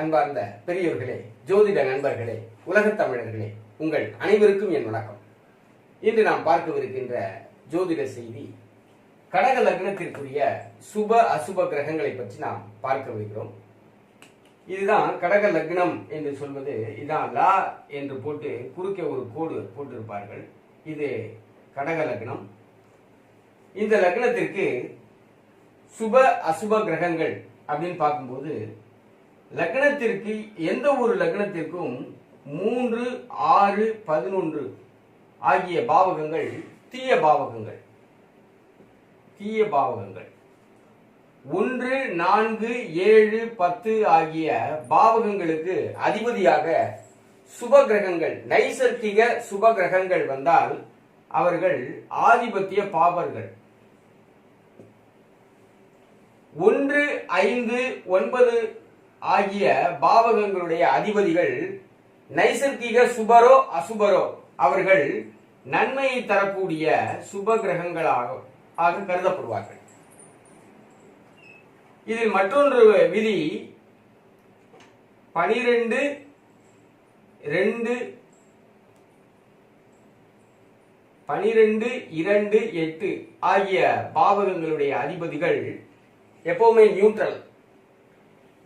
அன்பார்ந்த பெரியோர்களே ஜோதிட நண்பர்களே உலகத் தமிழர்களே உங்கள் அனைவருக்கும் என் வணக்கம். இன்று நாம் பார்க்கவிருக்கின்ற ஜோதிட செய்தி கடக லக்னத்திற்குரிய சுப அசுப கிரகங்களை பற்றி நாம் பார்க்கவிருக்கிறோம். இதுதான் கடக லக்னம் என்று சொல்வது இதான் லா என்று போட்டு குறுக்கே ஒரு கோடு போட்டிருப்பார்கள். இது கடக லக்னம். இந்த லக்னத்திற்கு சுப அசுப கிரகங்கள் அப்படின்னு பார்க்கும்போது லக்னத்திற்கு எந்த ஒரு லக்னத்திற்கும் மூன்று ஆறு பதினொன்று ஆகிய பாவகங்கள் தீய பாவகங்கள். தீய பாவகங்கள். ஒன்று நான்கு ஏழு பத்து ஆகிய பாவகங்களுக்கு அதிபதியாக சுப கிரகங்கள் நைசர்கிக சுப கிரகங்கள் வந்தால் அவர்கள் ஆதிபத்திய பாவர்கள். ஒன்று ஐந்து ஒன்பது ஆகிய பாவகங்களுடைய அதிபதிகள் நைசர்கிக சுபரோ அசுபரோ அவர்கள் நன்மையை தரக்கூடிய சுப கிரகங்களாக ஆக கருதப்படுவார்கள். இதில் மற்றொன்று விதி பனிரெண்டு ரெண்டு பனிரெண்டு இரண்டு எட்டு ஆகிய பாவகங்களுடைய அதிபதிகள் எப்பவுமே நியூட்ரல்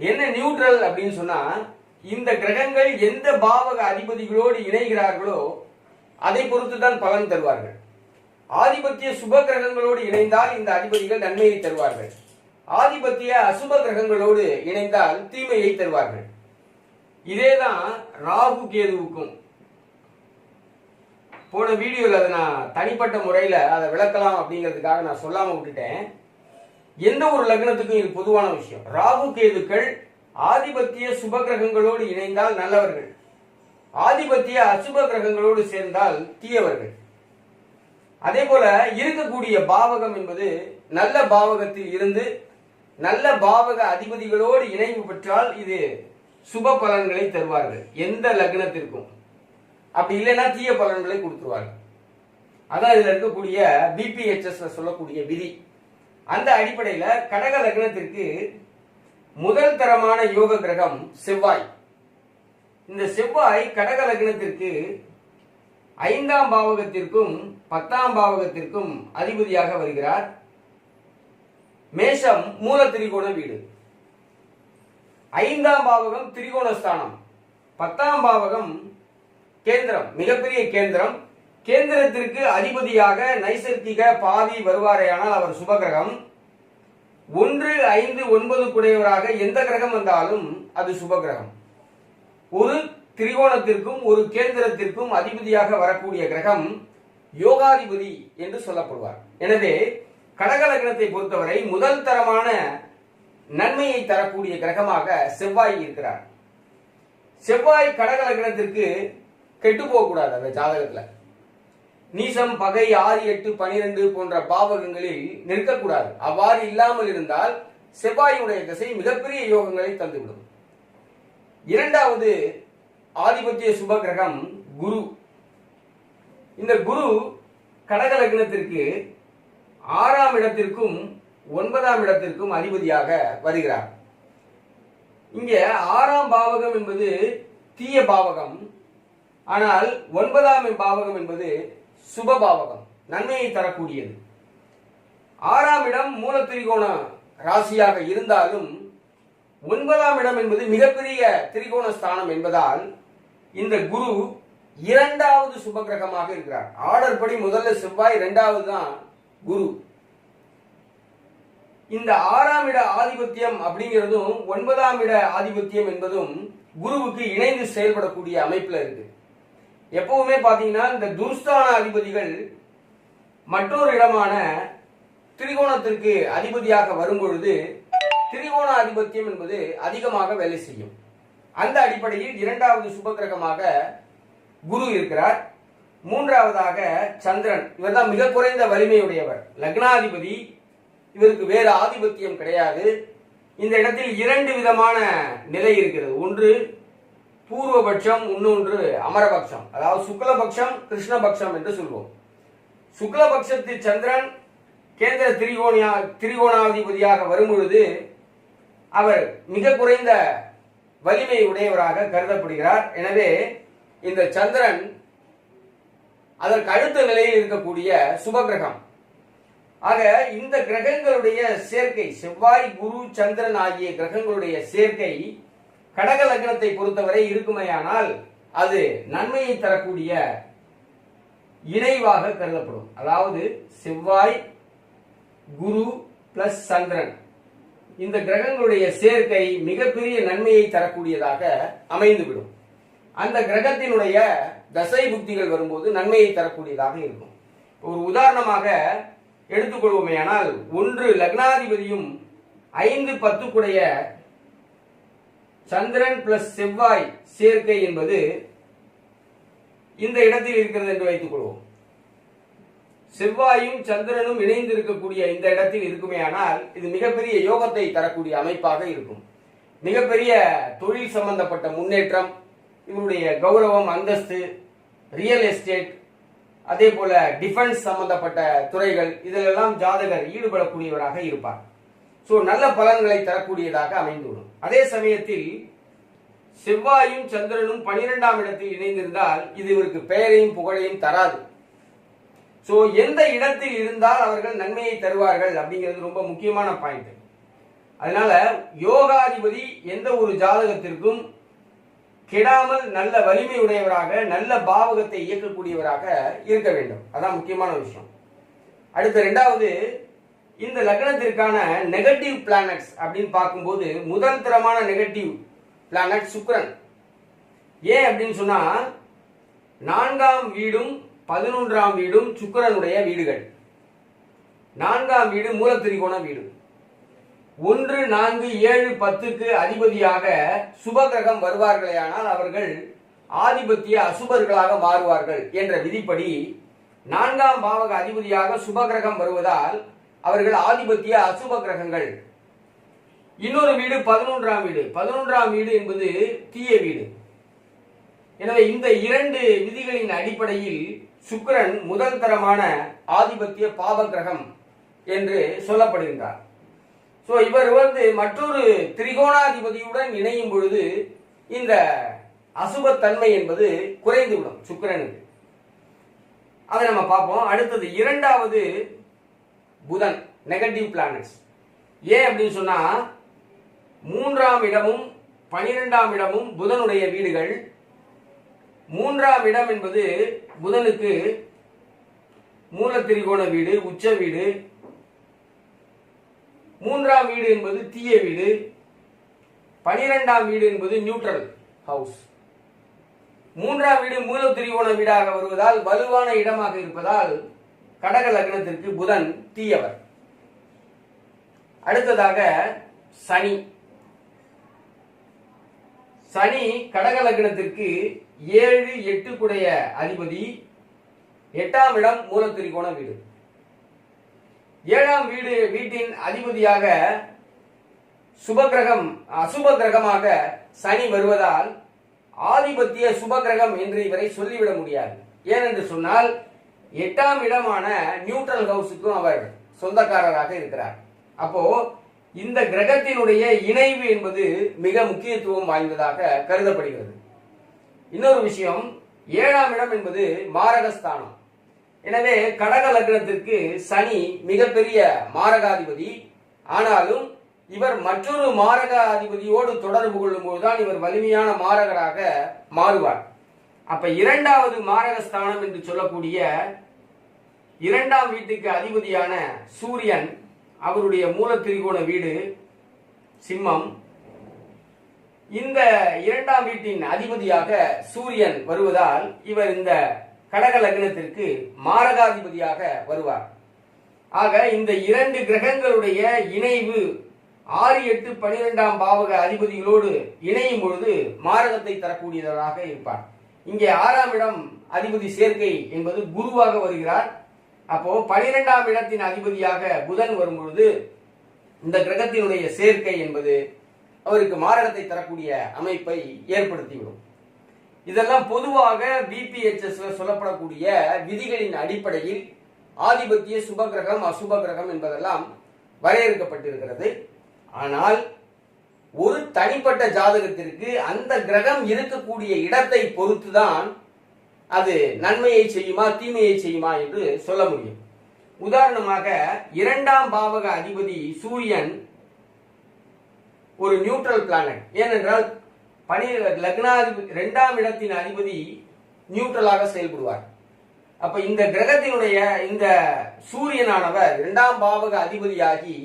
என்ன நியூட்ரல் அப்படின்னு சொன்னா இந்த கிரகங்கள் எந்த பாவக அதிபதிகளோடு இணைகிறார்களோ அதை பொறுத்து தான் பலன் தருவார்கள். ஆதிபத்திய சுப கிரகங்களோடு இணைந்தால் இந்த அதிபதிகள் நன்மையை தருவார்கள். ஆதிபத்திய அசுப கிரகங்களோடு இணைந்தால் தீமையை தருவார்கள். இதேதான் ராகு கேதுவுக்கும். போன வீடியோவில் அதை நான் தனிப்பட்ட முறையில் அதை விளக்கலாம் அப்படிங்கிறதுக்காக நான் சொல்லாமல் விட்டுட்டேன். எந்த ஒரு லக்னத்துக்கும் இது பொதுவான விஷயம். ராகு கேதுக்கள் ஆதிபத்திய சுப கிரகங்களோடு இணைந்தால் நல்லவர்கள். ஆதிபத்திய அசுப கிரகங்களோடு சேர்ந்தால் தீயவர்கள். அதே போல இருக்கக்கூடிய பாவகம் என்பது நல்ல பாவகத்தில் இருந்து நல்ல பாவக அதிபதிகளோடு இணைவு பெற்றால் இது சுப பலன்களை தருவார்கள். எந்த லக்னத்திற்கும். அப்படி இல்லைன்னா தீய பலன்களை கொடுத்துருவார்கள். அதான் இதுல இருக்கக்கூடிய பிபிஹெச்எஸ்ல சொல்லக்கூடிய விதி. அந்த அடிப்படையில கடக லக்னத்திற்கு முதல் தரமான யோக கிரகம் செவ்வாய். இந்த செவ்வாய் கடக லக்னத்திற்கு ஐந்தாம் பாவகத்திற்கும் பத்தாம் பாவகத்திற்கும் அதிபதியாக வருகிறார். மேஷம் மூல திரிகோண வீடு. ஐந்தாம் பாவகம் திரிகோணஸ்தானம். பத்தாம் பாவகம் கேந்திரம் மிகப்பெரிய கேந்திரம். கேந்திரத்திற்கு அதிபதியாக நைசர்கிக பாதி வருவாரேயானால் அவர் சுபகிரகம். ஒன்று ஐந்து ஒன்பது குடையவராக எந்த கிரகம் வந்தாலும் அது சுபகிரகம். ஒரு திரிகோணத்திற்கும் ஒரு கேந்திரத்திற்கும் அதிபதியாக வரக்கூடிய கிரகம் யோகாதிபதி என்று சொல்லப்படுவார். எனவே கடக லக்னத்தை பொறுத்தவரை முதல் தரமான நன்மையை தரக்கூடிய கிரகமாக செவ்வாய் இருக்கிறார். செவ்வாய் கடக லக்னத்திற்கு கெட்டு போகக்கூடாது அந்த ஜாதகத்தில். நீசம் பகை ஆறு எட்டு பனிரெண்டு போன்ற பாவகங்களில் நிற்கக்கூடாது. அவ்வாறு இல்லாமல் இருந்தால் செவ்வாயுடைய திசை மிகப்பெரிய யோகங்களை தந்துவிடும். இரண்டாவது ஆதிபத்திய சுப கிரகம் குரு. இந்த குரு கடக லக்னத்திற்கு ஆறாம் இடத்திற்கும் ஒன்பதாம் இடத்திற்கும் அதிபதியாக வருகிறார். இங்க ஆறாம் பாவகம் என்பது தீய பாவகம். ஆனால் ஒன்பதாம் பாவகம் என்பது சுபபாவகம் நன்மையை தரக்கூடியது. ஆறாம் இடம் மூல திரிகோண ராசியாக இருந்தாலும் ஒன்பதாம் இடம் என்பது மிகப்பெரிய திரிகோண ஸ்தானம் என்பதால் இந்த குரு இரண்டாவது சுப கிரகமாக இருக்கிறார். ஆர்டர் படி முதல்ல செவ்வாய் இரண்டாவது தான் குரு. இந்த ஆறாம் இட ஆதிபத்தியம் அப்படிங்கிறதும் ஒன்பதாம் இட ஆதிபத்தியம் என்பதும் குருவுக்கு இணைந்து செயல்படக்கூடிய அமைப்புல இருக்கு. எப்பவுமே பாத்தீங்கன்னா இந்த துர்ஸ்தான அதிபதிகள் மற்றொரு இடமான திரிகோணத்திற்கு அதிபதியாக வரும்பொழுது திரிகோண ஆதிபத்தியம் என்பது அதிகமாக வேலை செய்யும். அந்த அடிப்படையில் இரண்டாவது சுபகிரகமாக குரு இருக்கிறார். மூன்றாவதாக சந்திரன். இவர்தான் மிக குறைந்த வலிமையுடையவர். லக்னாதிபதி. இவருக்கு வேறு ஆதிபத்தியம் கிடையாது. இந்த இடத்தில் இரண்டு விதமான நிலை இருக்கிறது. ஒன்று பூர்வபட்சம் இன்னொன்று அமரபக்ஷம். அதாவது சுக்லபக்ஷம் கிருஷ்ணபக்ஷம் என்று சொல்வோம். சுக்லபக்ஷத்தில் சந்திரன் கேந்திர திரிகோணியா திரிகோணாதிபதியாக வரும்பொழுது அவர் மிக குறைந்த வலிமை உடையவராக கருதப்படுகிறார். எனவே இந்த சந்திரன் அதற்கு அடுத்த நிலையில் இருக்கக்கூடிய சுபகிரகம். ஆக இந்த கிரகங்களுடைய சேர்க்கை செவ்வாய் குரு சந்திரன் ஆகிய கிரகங்களுடைய சேர்க்கை கடக லக்னத்தை பொறுத்தவரை இருக்குமேயானால் அது நன்மையை தரக்கூடிய இணைவாக கருதப்படும். அதாவது செவ்வாய் குரு பிளஸ் சந்திரன் இந்த கிரகங்களுடைய சேர்க்கை மிகப்பெரிய நன்மையை தரக்கூடியதாக அமைந்துவிடும். அந்த கிரகத்தினுடைய தசை புக்திகள் வரும்போது நன்மையை தரக்கூடியதாக இருக்கும். ஒரு உதாரணமாக எடுத்துக்கொள்வோமேயானால் ஒன்று லக்னாதிபதியும் ஐந்து பத்துக்குடைய சந்திரன் பிளஸ் செவ்வாய் சேர்க்கை என்பது இந்த இடத்தில் இருக்கிறது என்று வைத்துக் கொள்வோம். செவ்வாயும் சந்திரனும் இணைந்து இருக்கக்கூடிய இந்த இடத்தில் இருக்குமே ஆனால் இது மிகப்பெரிய யோகத்தை தரக்கூடிய அமைப்பாக இருக்கும். மிகப்பெரிய தொழில் சம்பந்தப்பட்ட முன்னேற்றம் இவருடைய கௌரவம் அந்தஸ்து ரியல் எஸ்டேட் அதே போல டிஃபென்ஸ் சம்பந்தப்பட்ட துறைகள் இதிலெல்லாம் ஜாதகர் ஈடுபடக்கூடியவராக இருப்பார். ஸோ நல்ல பலன்களை தரக்கூடியதாக அமைந்துவிடும் அதே சமயத்தில் செவ்வாயும் சந்திரனும் பனிரெண்டாம் இடத்தில் இணைந்திருந்தால் இது இவருக்கு பெயரையும் புகழையும் தராது. ஸோ எந்த இடத்தில் இருந்தால் அவர்கள் நன்மையை தருவார்கள் அப்படிங்கிறது ரொம்ப முக்கியமான பாயிண்ட் அதனால யோகாதிபதி எந்த ஒரு ஜாதகத்திற்கும் கெடாமல் நல்ல வலிமை உடையவராக நல்ல பாவகத்தை இயக்கக்கூடியவராக இருக்க வேண்டும். அதான் முக்கியமான விஷயம். அடுத்த ரெண்டாவது இந்த லக்னத்திற்கான நெகட்டிவ் பிளானட்ஸ் அப்படின்னு பார்க்கும்போது முதல் தரமான நெகட்டிவ் பிளானட் சுக்ரன் ஏன் அப்படின்னு சொன்னா நான்காம் வீடும் பதினொன்றாம் வீடும் சுக்கிரனுடைய வீடுகள். நான்காம் வீடு மூலத்திரிகோண வீடு. ஒன்று நான்கு ஏழு பத்துக்கு அதிபதியாக சுபகிரகம் வருவார்களேயானால் அவர்கள் ஆதிபத்திய அசுபர்களாக மாறுவார்கள் என்ற விதிப்படி நான்காம் பாவக அதிபதியாக சுபகிரகம் வருவதால் அவர்கள் ஆதிபத்திய அசுப கிரகங்கள். இன்னொரு வீடு பதினொன்றாம் வீடு. பதினொன்றாம் வீடு என்பது தீய வீடு. எனவே இந்த இரண்டு விதிகளின் அடிப்படையில் சுக்கிரன் முதல் தரமான ஆதிபத்திய பாவ கிரகம் என்று சொல்லப்படுகின்றார். ஸோ இவர் வந்து மற்றொரு திரிகோணாதிபதியுடன் இணையும் பொழுது இந்த அசுபத்தன்மை என்பது குறைந்துவிடும் சுக்கரனுக்கு. அதை நம்ம பார்ப்போம். அடுத்தது இரண்டாவது புதன் நெகட்டிவ் பிளானட்ஸ் ஏன் அப்படின்னு சொன்னா மூன்றாம் இடமும் பனிரெண்டாம் இடமும் புதனுடைய வீடுகள். மூன்றாம் இடம் என்பது புதனுக்கு மூலத்திரிகோண வீடு உச்ச வீடு. மூன்றாம் வீடு என்பது தீய வீடு. பனிரெண்டாம் வீடு என்பது நியூட்ரல் ஹவுஸ் மூன்றாம் வீடு மூல திரிகோண வீடாக வருவதால் வலுவான இடமாக இருப்பதால் கடக லக்னத்திற்கு புதன் தீயவர். அடுத்ததாக சனி. சனி கடக லக்னத்திற்கு ஏழு எட்டு குடைய அதிபதி எட்டாம் இடம் மூலத்திரிகோண வீடு. ஏழாம் வீடு வீட்டின் அதிபதியாக சுபகிரகம் அசுப கிரகமாக சனி வருவதால் ஆதிபத்திய சுபகிரகம் என்று இவரை சொல்லிவிட முடியாது. ஏனென்று சொன்னால் எட்டாம் இடமான நியூட்ரல் ஹவுஸுக்கும் அவர் சொந்தக்காரராக இருக்கிறார். அப்போ இந்த கிரகத்தினுடைய இணைவு என்பது மிக முக்கியத்துவம் வாய்ந்ததாக கருதப்படுகிறது. இன்னொரு விஷயம் ஏழாம் இடம் என்பது மாரகஸ்தானம். எனவே கடக லக்னத்திற்கு சனி மிகப்பெரிய மாரகாதிபதி. ஆனாலும் இவர் மற்றொரு மாரகாதிபதியோடு தொடர்பு கொள்ளும் போதுதான் இவர் வலிமையான மாரகராக மாறுவார். அப்ப இரண்டாவது மாரகஸ்தானம் என்று சொல்லக்கூடிய இரண்டாம் வீட்டுக்கு அதிபதியான சூரியன் அவருடைய மூல திரிகோண வீடு சிம்மம். இந்த இரண்டாம் வீட்டின் அதிபதியாக சூரியன் வருவதால் இவர் இந்த கடக லக்னத்திற்கு மாரகாதிபதியாக வருவார். ஆக இந்த இரண்டு கிரகங்களுடைய இணைவு ஆறு எட்டு பனிரெண்டாம் பாவக அதிபதிகளோடு இணையும் பொழுது மாரகத்தை தரக்கூடியவராக இருப்பார். இங்கே ஆறாம் இடம் அதிபதி சேர்க்கை என்பது குருவாக வருகிறார். அப்போ பனிரெண்டாம் இடத்தின் அதிபதியாக புதன் வரும்பொழுது இந்த கிரகத்தினுடைய சேர்க்கை என்பது அவருக்கு மாரகத்தை தரக்கூடிய அமைப்பை ஏற்படுத்திவிடும். இதெல்லாம் பொதுவாக பிபிஹெச்எஸ் சொல்லப்படக்கூடிய விதிகளின் அடிப்படையில் ஆதிபத்திய சுபகிரகம் அசுப கிரகம் என்பதெல்லாம் வரையறுக்கப்பட்டிருக்கிறது. ஆனால் ஒரு தனிப்பட்ட ஜாதகத்திற்கு அந்த கிரகம் இருக்கக்கூடிய இடத்தை பொறுத்துதான் அது நன்மையை செய்யுமா தீமையை செய்யுமா என்று சொல்ல முடியும். உதாரணமாக இரண்டாம் பாவக அதிபதி சூரியன் ஒரு நியூட்ரல் பிளானட் ஏனென்றால் பனி லக்னாதிபதி இரண்டாம் இடத்தின் அதிபதி நியூட்ரலாக செயல்படுவார். அப்ப இந்த கிரகத்தினுடைய இந்த சூரியனானவர் இரண்டாம் பாவக அதிபதியாகி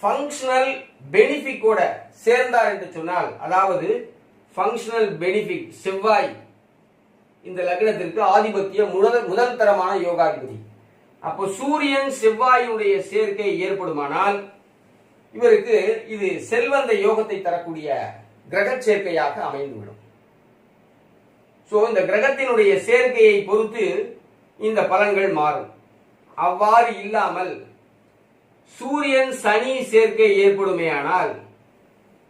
ஃபங்க்ஷனல் பெனிஃபிக்கோட சேர்ந்தார் என்று சொன்னால் அதாவது ஃபங்க்ஷனல் பெனிஃபிக் செவ்வாய் இந்த லக்னத்திற்கு ஆதிபத்திய முதல் முதல் தரமான யோகாதிபதி. அப்போ சூரியன் செவ்வாயினுடைய சேர்க்கை ஏற்படுமானால் இவருக்கு இது செல்வந்த யோகத்தை தரக்கூடிய கிரக சேர்க்கையாக அமைந்துவிடும். சோ இந்த கிரகத்தினுடைய சேர்க்கையை பொறுத்து இந்த பலன்கள் மாறும். அவ்வாறு இல்லாமல் சூரியன் சனி சேர்க்கை ஏற்படுமேயானால்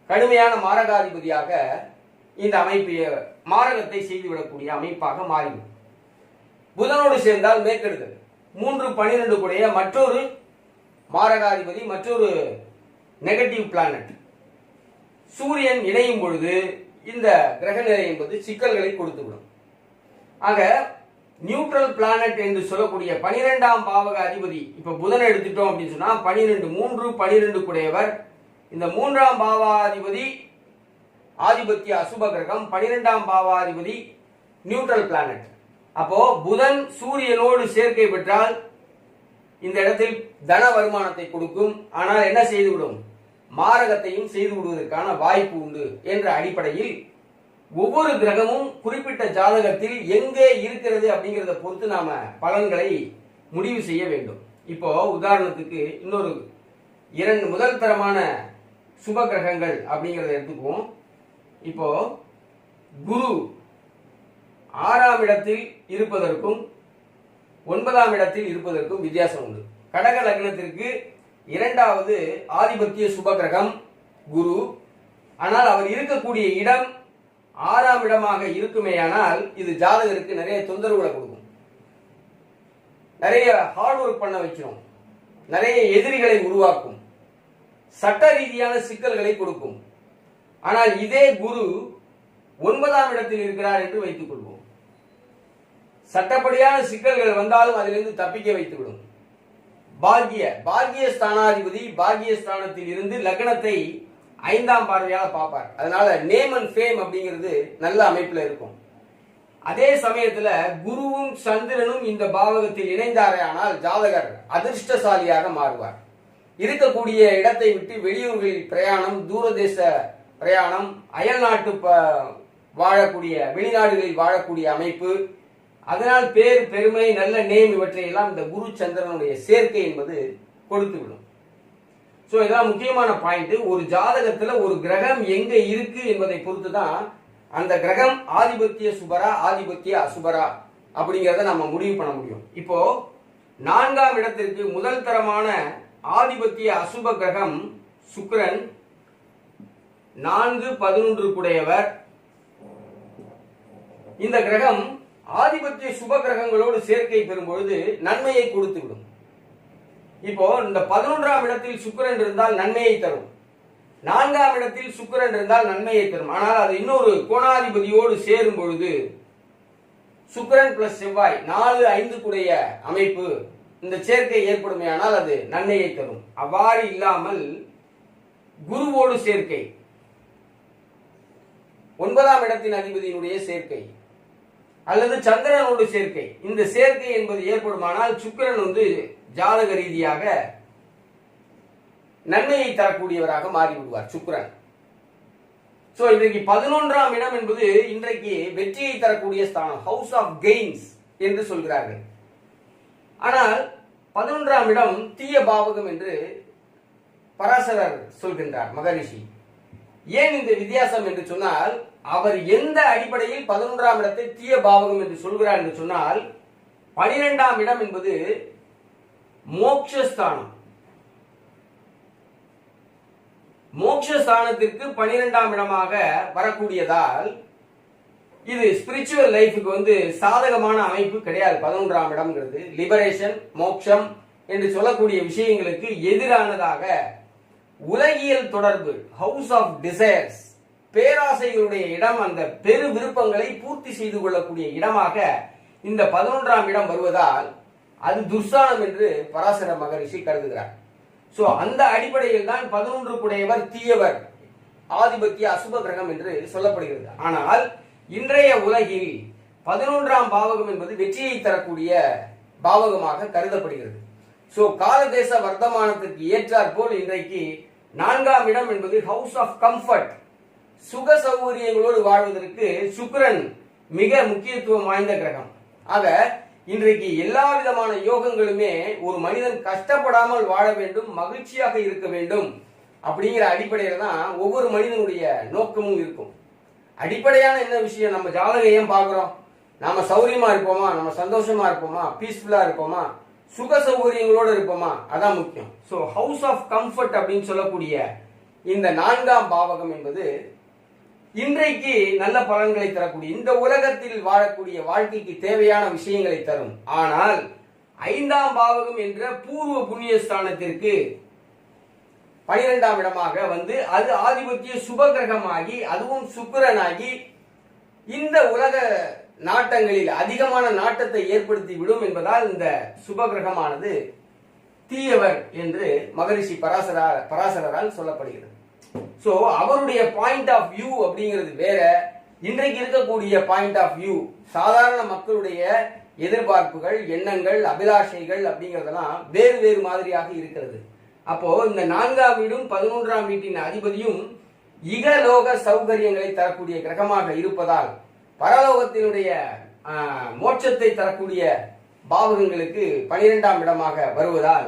கடுமையான மாரகாதிபதியாக இந்த அமைப்பு மாரகத்தை செய்துவிடக்கூடிய அமைப்பாக மாறிவிடும் புதனோடு சேர்ந்தால் மேற்கெடுதல் மூன்று பனிரெண்டு கூடைய மற்றொரு மாரகாதிபதி மற்றொரு நெகட்டிவ் பிளானட் சூரியன் இணையும் பொழுது இந்த கிரக நிலை என்பது சிக்கல்களை கொடுத்துவிடும். ஆக நியூட்ரல் பிளானட் என்று சொல்லக்கூடிய பனிரெண்டாம் பாவக அதிபதி இப்ப புதன் எடுத்துட்டோம் அப்படின்னு சொன்னா பனிரெண்டு மூன்று பனிரெண்டு குடையவர் இந்த மூன்றாம் பாவாதிபதி ஆதிபத்திய அசுப கிரகம் பனிரெண்டாம் பாவாதிபதி நியூட்ரல் பிளானட் அப்போ புதன் சூரியனோடு சேர்க்கை பெற்றால் இந்த இடத்தில் தன வருமானத்தை கொடுக்கும். ஆனால் என்ன செய்துவிடும்? மாரகத்தையும் செய்து விடுவதற்கான வாய்ப்பு உண்டு என்ற அடிப்படையில் ஒவ்வொரு கிரகமும் குறிப்பிட்ட ஜாதகத்தில் எங்கே இருக்கிறது அப்படிங்கிறத பொறுத்து நாம பலன்களை முடிவு செய்ய வேண்டும். இப்போ உதாரணத்துக்கு இன்னொரு இரண்டு முதல் தரமான சுப கிரகங்கள் அப்படிங்கிறத எடுத்துக்குவோம். இப்போ குரு ஆறாம் இடத்தில் இருப்பதற்கும் ஒன்பதாம் இடத்தில் இருப்பதற்கும் வித்தியாசம் உண்டு. கடக லக்னத்திற்கு இரண்டாவது ஆதிபத்திய சுபகிரகம் குரு. ஆனால் அவர் இருக்கக்கூடிய இடம் ஆறாம் இடமாக இருக்குமேயானால் இது ஜாதகருக்கு நிறைய தொந்தரவுகளை கொடுக்கும். நிறைய ஹார்ட் ஒர்க் பண்ண வைக்கிறோம் நிறைய எதிரிகளை உருவாக்கும். சட்ட ரீதியான சிக்கல்களை கொடுக்கும். ஆனால் இதே குரு ஒன்பதாம் இடத்தில் இருக்கிறார் என்று வைத்துக் கொள்வோம். சட்டப்படியான சிக்கல்கள் வந்தாலும் அதிலிருந்து தப்பிக்க வைத்துவிடும். பாக்கிய பாக்கிய ஸ்தானாதிபதி பாக்கிய ஸ்தானத்தில் இருந்து லக்னத்தை ஐந்தாம் பார்வையாக பார்ப்பார். அதனால நேம் அண்ட் ஃபேம் அப்படிங்கிறது நல்ல அமைப்பில் இருக்கும். அதே சமயத்துல குருவும் சந்திரனும் இந்த பாவகத்தில் இணைந்தாரே ஆனால் ஜாதகர் அதிர்ஷ்டசாலியாக மாறுவார். இருக்கக்கூடிய இடத்தை விட்டு வெளியூர்களில் பிரயாணம் தூரதேச பிரயாணம் அயல்நாட்டு ப- வாழக்கூடிய வெளிநாடுகளில் வாழக்கூடிய அமைப்பு. அதனால் பேர் பெருமை நல்ல நேம் இவற்றையெல்லாம் இந்த குரு சந்திரனுடைய சேர்க்கை என்பது கொடுத்து விடும் ஸோ இதெல்லாம் முக்கியமான பாயிண்ட் ஒரு ஜாதகத்தில் ஒரு கிரகம் எங்க இருக்கு என்பதை பொறுத்து தான் அந்த கிரகம் ஆதிபத்திய சுபரா ஆதிபத்திய அசுபரா அப்படிங்கிறத நம்ம முடிவு பண்ண முடியும். இப்போ நான்காம் இடத்திற்கு முதல் தரமான ஆதிபத்திய அசுப கிரகம் சுக்கிரன் நான்கு பதினொன்று குடையவர் இந்த கிரகம் ஆதிபத்திய சுப கிரகங்களோடு சேர்க்கை பெறும் பொழுது நன்மையை கொடுத்து விடும் இப்போ இந்த பதினொன்றாம் இடத்தில் சுக்கிரன் இருந்தால் நன்மையை தரும். நான்காம் இடத்தில் சுக்கிரன் இருந்தால் நன்மையை தரும். ஆனால் அது இன்னொரு கோணாதிபதியோடு சேரும் பொழுது சுக்கிரன் பிளஸ் செவ்வாய் நாலு ஐந்து கூடிய அமைப்பு இந்த சேர்க்கை ஏற்படுமையானால் அது நன்மையை தரும். அவ்வாறு இல்லாமல் குருவோடு சேர்க்கை. ஒன்பதாம் இடத்தின் அதிபதியினுடைய சேர்க்கை. அல்லது சந்திரனோடு சேர்க்கை. இந்த சேர்க்கை என்பது ஏற்படுமானால் சுக்கிரன் வந்து ஜாதக ரீதியாக நன்மையை தரக்கூடியவராக மாறிவிடுவார் சுக்கிரன். சோ இன்றைக்கு பதினொன்றாம் இடம் என்பது இன்றைக்கு வெற்றியை தரக்கூடிய ஸ்தானம் ஹவுஸ் ஆஃப் கெய்ன்ஸ் என்று சொல்கிறார்கள். ஆனால் பதினொன்றாம் இடம் தீய பாவகம் என்று பராசரர் சொல்கின்றார் மகரிஷி. ஏன் இந்த வித்தியாசம் என்று சொன்னால் அவர் எந்த அடிப்படையில் பதினொன்றாம் இடத்தை தீய பாவகம் என்று சொல்கிறார் என்று சொன்னால் பனிரெண்டாம் இடம் என்பது மோக்ஷஸ்தானம் மோக்ஷஸ்தானத்திற்கு பனிரெண்டாம் இடமாக வரக்கூடியதால் இது ஸ்பிரிச்சுவல் லைஃபுக்கு வந்து சாதகமான அமைப்பு கிடையாது. பதினொன்றாம் இடம்ங்கிறது. லிபரேஷன் மோக்ஷம் என்று சொல்லக்கூடிய விஷயங்களுக்கு எதிரானதாக உலகியல் தொடர்பு ஹவுஸ் ஆஃப் டிசைர்ஸ் பேராசைகளுடைய இடம் அந்த பெரு விருப்பங்களை பூர்த்தி செய்து கொள்ளக்கூடிய இடமாக இந்த பதினொன்றாம் இடம் வருவதால் அது துர்சானம் என்று பராசர மகரிஷி கருதுகிறார். சோ அந்த அடிப்படையில் தான் பதினொன்று குடையவர் தீயவர் ஆதிபத்திய அசுப கிரகம் என்று சொல்லப்படுகிறது. ஆனால் இன்றைய உலகில் பதினொன்றாம் பாவகம் என்பது வெற்றியை தரக்கூடிய பாவகமாக கருதப்படுகிறது. சோ காலதேச வர்த்தமானத்திற்கு ஏற்றாற்போல் இன்றைக்கு நான்காம் இடம் என்பது ஹவுஸ் ஆஃப் கம்ஃபர்ட் சுக சௌகரியங்களோடு வாழ்வதற்கு சுக்கரன் மிக முக்கியத்துவம் வாய்ந்த கிரகம். ஆக இன்றைக்கு எல்லா விதமான யோகங்களுமே ஒரு மனிதன் கஷ்டப்படாமல் வாழ வேண்டும் மகிழ்ச்சியாக இருக்க வேண்டும் அப்படிங்கிற அடிப்படையில தான் ஒவ்வொரு மனிதனுடைய நோக்கமும் இருக்கும். அடிப்படையான என்ன விஷயம்? நம்ம ஜாதகம் ஏன் பார்க்குறோம்? நாம சௌரியமா இருப்போமா? நம்ம சந்தோஷமா இருப்போமா? பீஸ்ஃபுல்லா இருப்போமா? சுக சௌகரியங்களோட இருப்போமா? அதான் முக்கியம். ஸோ ஹவுஸ் ஆஃப் கம்ஃபர்ட் அப்படின்னு சொல்லக்கூடிய இந்த நான்காம் பாவகம் என்பது இன்றைக்கு நல்ல பலன்களை தரக்கூடிய இந்த உலகத்தில் வாழக்கூடிய வாழ்க்கைக்கு தேவையான விஷயங்களை தரும். ஆனால் ஐந்தாம் பாவகம் என்ற பூர்வ புண்ணியஸ்தானத்திற்கு பனிரெண்டாம் இடமாக வந்து அது ஆதிபத்திய சுபகிரகமாகி அதுவும் சுக்கரனாகி இந்த உலக நாட்டங்களில் அதிகமான நாட்டத்தை ஏற்படுத்தி விடும் என்பதால் இந்த சுபகிரகமானது தீயவர் என்று மகரிஷி பராசரா பராசரரால் சொல்லப்படுகிறது. சோ அவருடைய பாயிண்ட் ஆஃப் வியூ அப்படிங்கிறது வேற. இன்றைக்கு இருக்கக்கூடிய பாயிண்ட் ஆஃப் வியூ சாதாரண மக்களுடைய எதிர்பார்ப்புகள் எண்ணங்கள் அபிலாஷைகள் அப்படிங்கறதெல்லாம் வேறு வேறு மாதிரியாக இருக்கிறது. அப்போ இந்த நான்காம் வீடும் பதினொன்றாம் வீட்டின் அதிபதியும் இகலோக சௌகரியங்களை தரக்கூடிய கிரகமாக இருப்பதால் பரலோகத்தினுடைய மோட்சத்தை தரக்கூடிய பாவகங்களுக்கு பனிரெண்டாம் இடமாக வருவதால்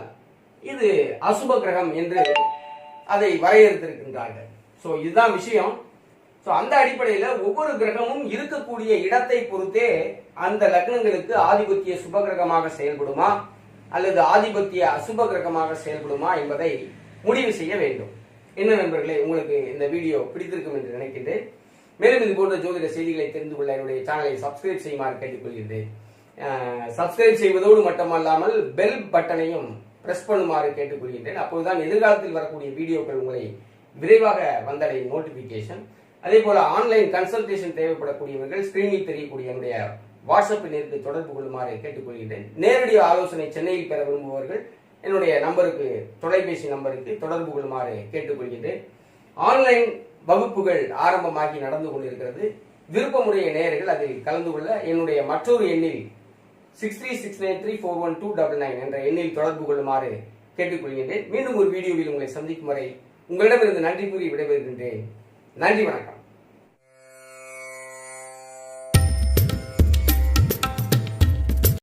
இது அசுப கிரகம் என்று அதை வரையறுத்திருக்கின்றார்கள். ஸோ இதுதான் விஷயம். ஸோ அந்த அடிப்படையில் ஒவ்வொரு கிரகமும் இருக்கக்கூடிய இடத்தை பொறுத்தே அந்த லக்னங்களுக்கு ஆதிபத்திய சுப கிரகமாக செயல்படுமா அல்லது ஆதிபத்திய அசுப கிரகமாக செயல்படுமா என்பதை முடிவு செய்ய வேண்டும். என்ன நண்பர்களே உங்களுக்கு இந்த வீடியோ பிடித்திருக்கும் என்று நினைக்கின்றேன். மேலும் இது போன்ற ஜோதிட செய்திகளை தெரிந்து கொள்ள என்னுடைய சேனலை சப்ஸ்கிரைப் செய்யுமாறு கேட்டுக்கொள்கின்றேன். சப்ஸ்கிரைப் செய்வதோடு மட்டுமல்லாமல் பெல் பட்டனையும் பிரஸ் பண்ணுமாறு கேட்டுக்கொள்கின்றேன். அப்போதுதான் எதிர்காலத்தில் வரக்கூடிய வீடியோக்கள் உங்களை விரைவாக வந்தடையும் நோட்டிபிகேஷன் அதே போல ஆன்லைன் கன்சல்டேஷன் தேவைப்படக்கூடியவர்கள் ஸ்கிரீனில் தெரியக்கூடிய என்னுடைய வாட்ஸ்அப் எண்ணிற்கு தொடர்பு கொள்ளுமாறு கேட்டுக்கொள்கின்றேன். நேரடி ஆலோசனை சென்னையில் பெற விரும்புபவர்கள் என்னுடைய நம்பருக்கு தொலைபேசி நம்பருக்கு தொடர்பு கொள்ளுமாறு கேட்டுக்கொள்கின்றேன். ஆன்லைன் வகுப்புகள் ஆரம்பமாகி நடந்து கொண்டிருக்கிறது. விருப்பமுடைய நேயர்கள் அதில் கலந்து கொள்ள என்னுடைய மற்றொரு எண்ணில் six three six nine three four one two double nine என்ற எண்ணில் தொடர்பு கொள்ளுமாறு கேட்டுக்கொள்கின்றேன். மீண்டும் ஒரு வீடியோவில் உங்களை சந்திக்கும் வரை உங்களிடமிருந்து நன்றி கூறி விடைபெறுகின்றேன். நன்றி வணக்கம்.